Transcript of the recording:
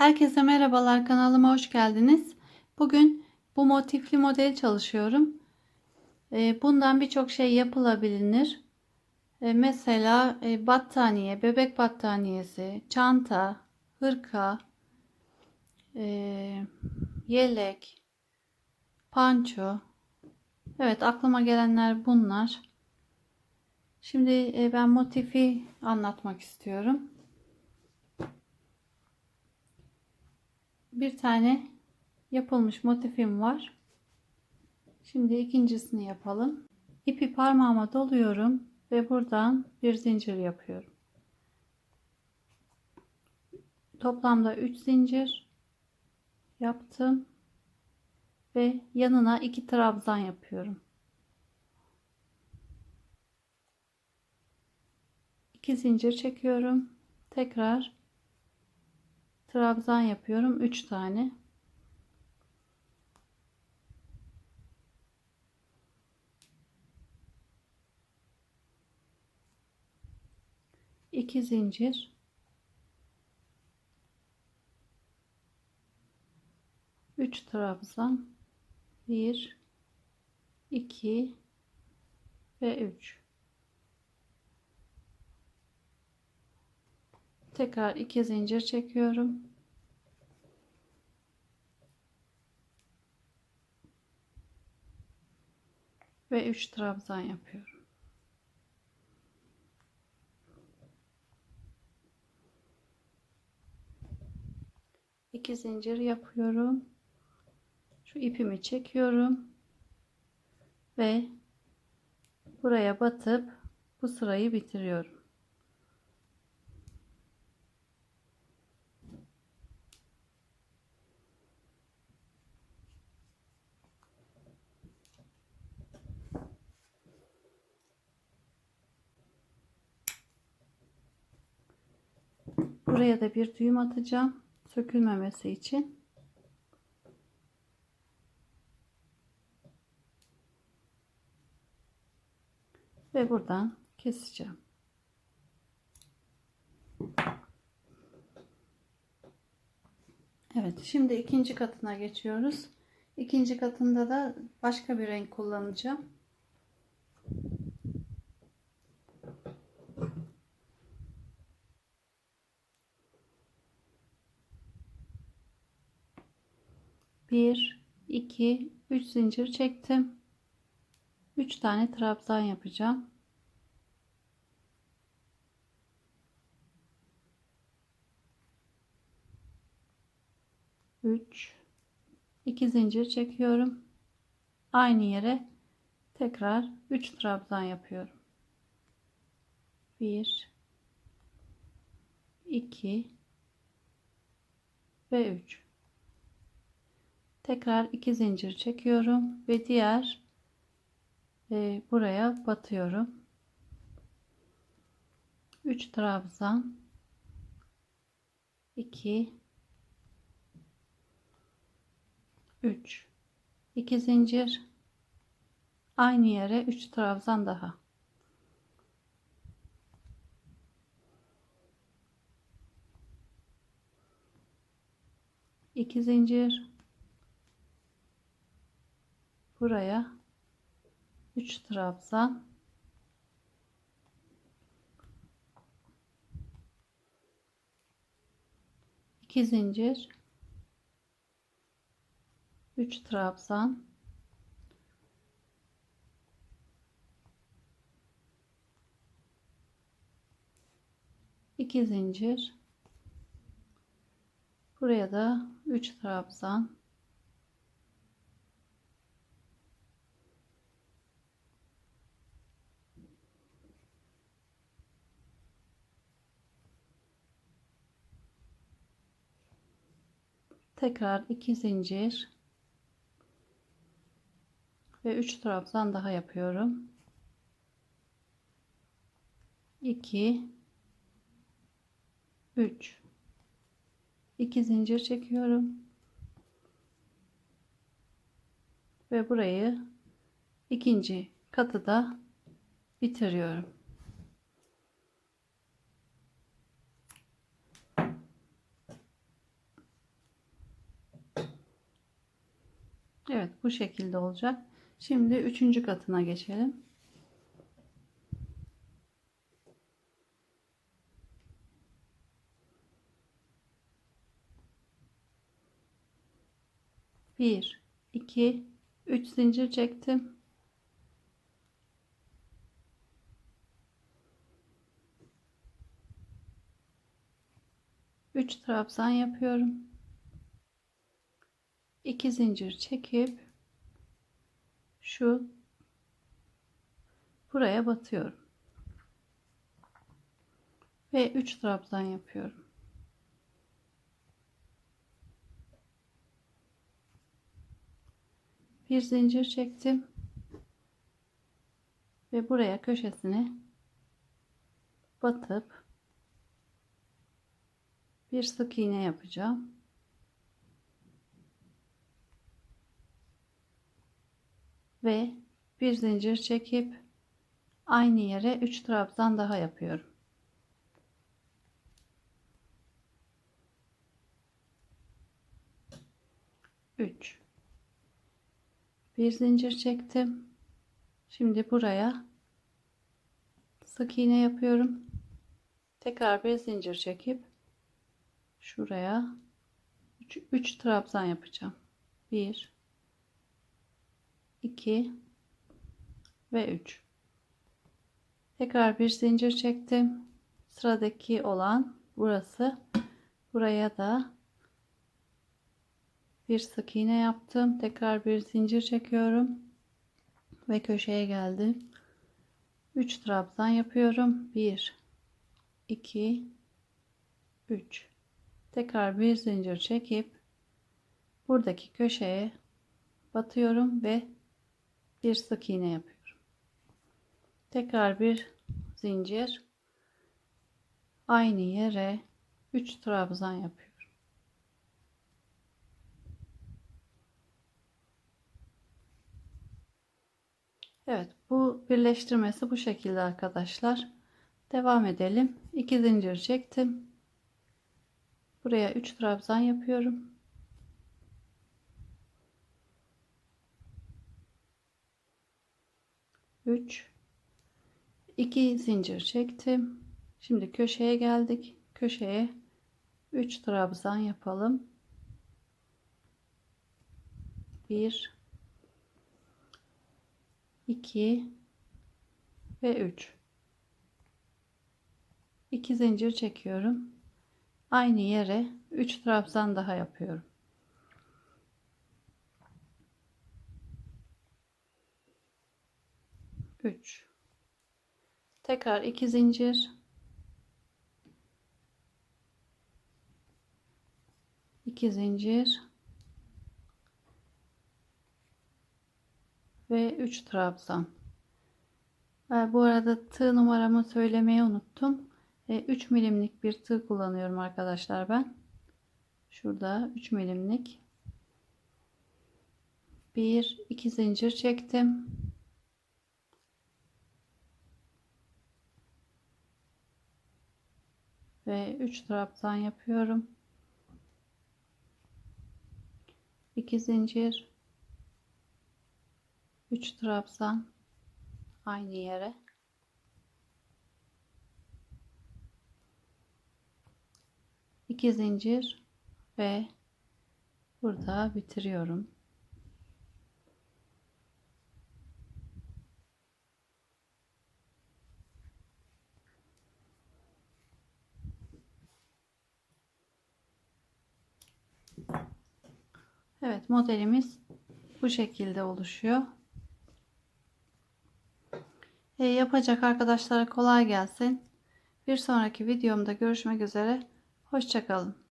Herkese merhabalar kanalıma hoş geldiniz. Bugün bu motifli model çalışıyorum. Ee, Bundan birçok şey yapılabilir. Ee, Mesela e, battaniye, bebek battaniyesi, çanta, hırka, e, yelek, panço. Evet aklıma gelenler bunlar. Şimdi e, ben motifi anlatmak istiyorum. Bir tane yapılmış motifim var. Şimdi ikincisini yapalım. İpi parmağıma doluyorum ve buradan bir zincir yapıyorum. Toplamda 3 zincir yaptım ve yanına 2 trabzan yapıyorum. 2 zincir çekiyorum. Tekrar trabzan yapıyorum. 3 tane. İki zincir. Üç trabzan. Bir iki ve üç tekrar iki zincir çekiyorum. Ve 3 trabzan yapıyorum. İki zincir yapıyorum. Şu ipimi çekiyorum. Ve buraya batıp bu sırayı bitiriyorum Buraya da bir düğüm atacağım. Sökülmemesi için. Ve buradan keseceğim. Evet, şimdi ikinci katına geçiyoruz. İkinci katında da başka bir renk kullanacağım. Bir, iki, üç zincir çektim. Üç tane trabzan yapacağım. Üç, iki zincir çekiyorum. Aynı yere tekrar üç trabzan yapıyorum. Bir, iki ve üç tekrar iki zincir çekiyorum ve diğer e, buraya batıyorum. 3 trabzan 2 3 2 zincir. Aynı yere 3 trabzan daha. İki zincir buraya 3 trabzan. İki zincir. 3 trabzan. İki zincir. Buraya da 3 trabzan tekrar iki zincir. Ve 3 trabzan daha yapıyorum. 2 3 2 zincir çekiyorum. Ve burayı ikinci katı da bitiriyorum Evet bu şekilde olacak. Şimdi üçüncü katına geçelim. Bir, iki, üç zincir çektim. Üç trabzan yapıyorum. 2 zincir çekip şu buraya batıyorum. Ve 3 trabzan yapıyorum. Bir zincir çektim. Ve buraya köşesine batıp bir sık iğne yapacağım. Ve bir zincir çekip aynı yere 3 trabzan daha yapıyorum. Üç. Bir zincir çektim. Şimdi buraya sık iğne yapıyorum. Tekrar bir zincir çekip şuraya 3, 3 trabzan yapacağım. 1 2 ve 3 tekrar bir zincir çektim. Sıradaki olan burası. Buraya da bir sık iğne yaptım. Tekrar bir zincir çekiyorum ve köşeye geldim. 3 trabzan yapıyorum. 1 2 3 tekrar bir zincir çekip buradaki köşeye batıyorum ve bir sık iğne yapıyorum. Tekrar bir zincir aynı yere 3 trabzan yapıyorum. Evet bu birleştirmesi bu şekilde arkadaşlar. Devam edelim. 2 zincir çektim. Buraya 3 trabzan yapıyorum. 3 2 zincir çektim. Şimdi köşeye geldik. Köşeye 3 trabzan yapalım. 1 2 ve 3 2 zincir çekiyorum. Aynı yere 3 trabzan daha yapıyorum. 3 tekrar 2 zincir. 2 zincir. Ve 3 trabzan. E, bu arada tığ numaramı söylemeyi unuttum. 3 e, milimlik bir tığ kullanıyorum arkadaşlar ben. Şurada 3 milimlik. 1 2 zincir çektim ve 3 trabzan yapıyorum. 2 zincir 3 trabzan aynı yere iki zincir ve burada bitiriyorum. Evet modelimiz bu şekilde oluşuyor. E, yapacak arkadaşlara kolay gelsin. Bir sonraki videomda görüşmek üzere. Hoşçakalın.